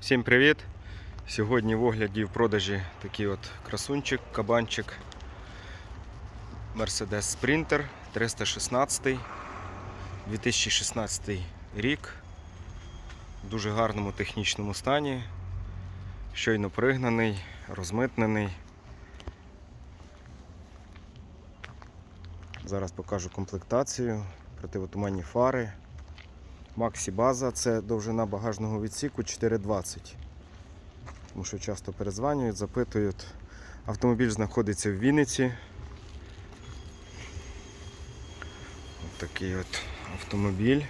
Всім привіт! Сьогодні в огляді в продажі такий от красунчик, кабанчик Mercedes Sprinter 316 2016 рік. В дуже гарному технічному стані. Щойно пригнаний, розмитнений. Зараз покажу комплектацію, противотуманні фари. Максі база це довжина багажного відсіку 4,20. Тому що часто перезванюють, запитують. Автомобіль знаходиться в Вінниці. Ось такий от автомобіль.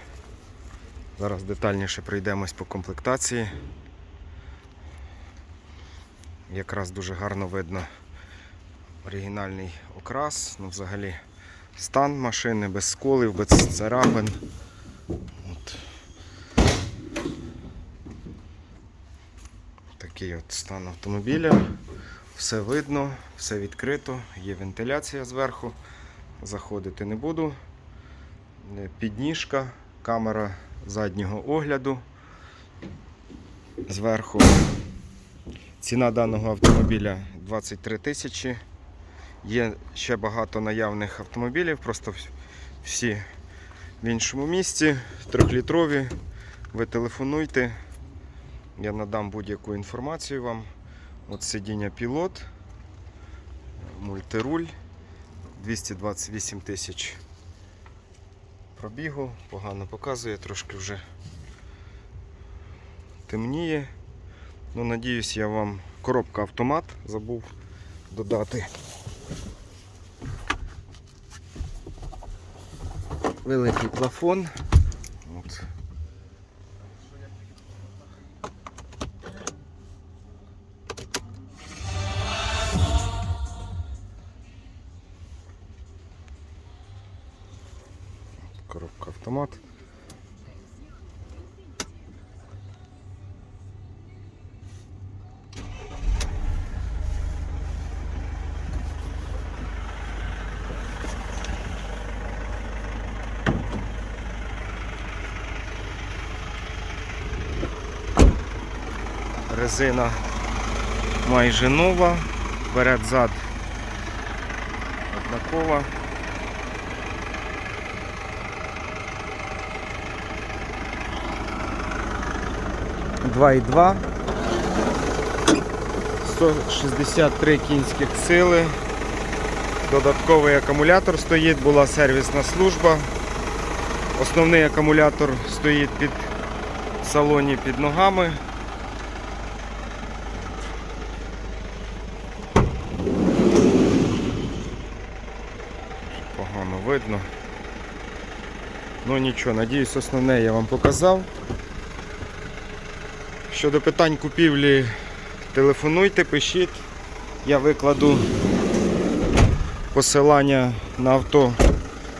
Зараз детальніше пройдемось по комплектації. Якраз дуже гарно видно оригінальний окрас, ну взагалі стан машини без сколів, без царапин. Такий от стан автомобіля. Все видно, все відкрито, є вентиляція зверху. Заходити не буду. Е, Підніжка, камера заднього огляду. Зверху. Ціна даного автомобіля 23 тисячі. Є ще багато наявних автомобілів, просто всі в іншому місці, трьохлітрові. Ви телефонуйте, я надам будь-яку інформацію вам. От сидіння пілот, мультируль, 228 тисяч пробігу, погано показує, трошки вже темніє. Ну, надіюсь, я вам коробка автомат забув додати. Великий плафон. Коробка автомат. Резина майже нова, вперед-зад однакова. Два і два. 163 кінських сили. Додатковий акумулятор стоїть, була сервісна служба. Основний акумулятор стоїть під салоні під ногами. Погано видно. Ну нічого, надіюсь, основне я вам показав. Щодо питань купівлі, телефонуйте, пишіть. Я викладу посилання на авто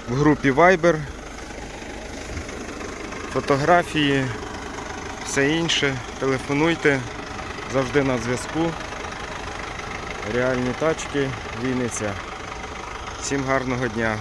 в групі Viber, фотографії, все інше. Телефонуйте, завжди на зв'язку. Реальні тачки, Вінниця. Всім гарного дня!